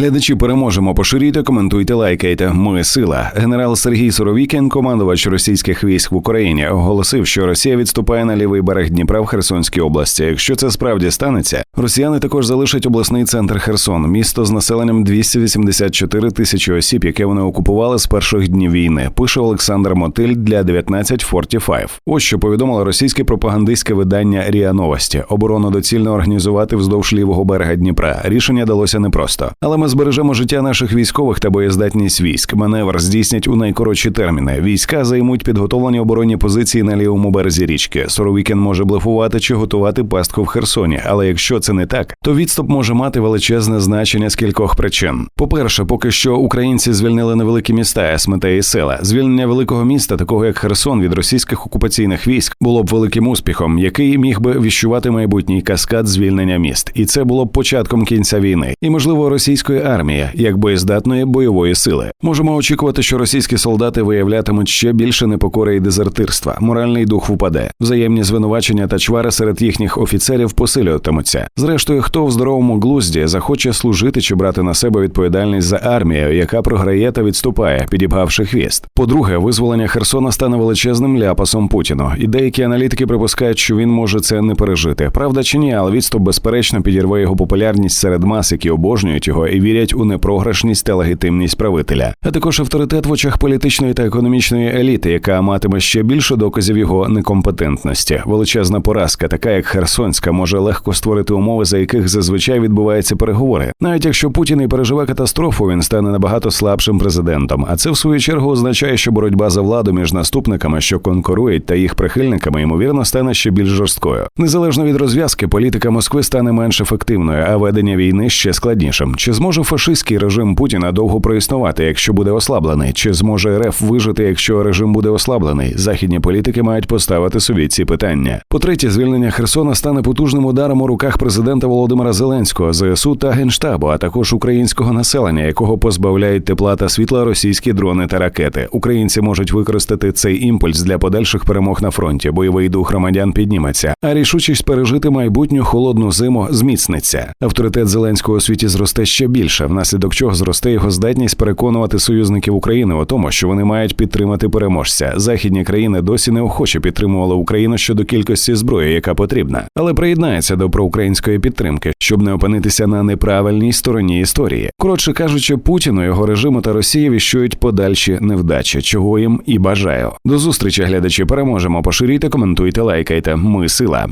Глядачі переможемо. Поширюйте, коментуйте, лайкайте. Ми сила. Генерал Сергій Суровікін, командувач російських військ в Україні, оголосив, що Росія відступає на лівий берег Дніпра в Херсонській області. Якщо це справді станеться, росіяни також залишать обласний центр Херсон, місто з населенням 284 тисячі осіб, яке вони окупували з перших днів війни. Пише Олександр Мотиль для 1945. Ось що повідомило російське пропагандистське видання Ріа Новості. Оборону доцільно організувати вздовж лівого берега Дніпра. Рішення далося непросто, але ми збережемо життя наших військових та боєздатність військ. Маневр здійснять у найкоротші терміни. Війська займуть підготовлені оборонні позиції на лівому березі річки. Соровікін може блефувати чи готувати пастку в Херсоні. Але якщо це не так, то відступ може мати величезне значення з кількох причин. По-перше, поки що українці звільнили невеликі міста, смете і села. Звільнення великого міста, такого як Херсон, від російських окупаційних військ, було б великим успіхом, який міг би віщувати майбутній каскад звільнення міст, і це було б початком кінця війни, і можливо російської армії як боєздатної бойової сили. Можемо очікувати, що російські солдати виявлятимуть ще більше непокори і дезертирства. Моральний дух впаде. Взаємні звинувачення та чвари серед їхніх офіцерів посилюватимуться. Зрештою, хто в здоровому глузді захоче служити чи брати на себе відповідальність за армію, яка програє та відступає, підібгавши хвіст. По-друге, визволення Херсона стане величезним ляпасом Путіну, і деякі аналітики припускають, що він може це не пережити. Правда чи ні, але відступ безперечно підірве його популярність серед мас, які обожнюють його і вірять у непрограшність та легітимність правителя, а також авторитет в очах політичної та економічної еліти, яка матиме ще більше доказів його некомпетентності. Величезна поразка, така як Херсонська, може легко створити умови, за яких зазвичай відбуваються переговори. Навіть якщо Путін і переживе катастрофу, він стане набагато слабшим президентом. А це в свою чергу означає, що боротьба за владу між наступниками, що конкурують, та їх прихильниками, ймовірно, стане ще більш жорсткою. Незалежно від розв'язки, політика Москви стане менш ефективною, а ведення війни ще складнішим. Чи зможе фашистський режим Путіна довго проіснувати, якщо буде ослаблений? Чи зможе РФ вижити, якщо режим буде ослаблений? Західні політики мають поставити собі ці питання. По третє, звільнення Херсона стане потужним ударом у руках президента Володимира Зеленського, ЗСУ та генштабу, а також українського населення, якого позбавляють тепла та світла російські дрони та ракети. Українці можуть використати цей імпульс для подальших перемог на фронті. Бойовий дух громадян підніметься, а рішучість пережити майбутню холодну зиму зміцниться. Авторитет Зеленського у світі зросте ще більше, внаслідок чого зросте його здатність переконувати союзників України у тому, що вони мають підтримати переможця. Західні країни досі неохоче підтримували Україну щодо кількості зброї, яка потрібна, але приєднається до проукраїнської підтримки, щоб не опинитися на неправильній стороні історії. Коротше кажучи, Путіну, його режиму та Росії віщують подальші невдачі, чого їм і бажаю. До зустрічі, глядачі. Переможемо. Поширюйте, коментуйте, лайкайте. Ми сила.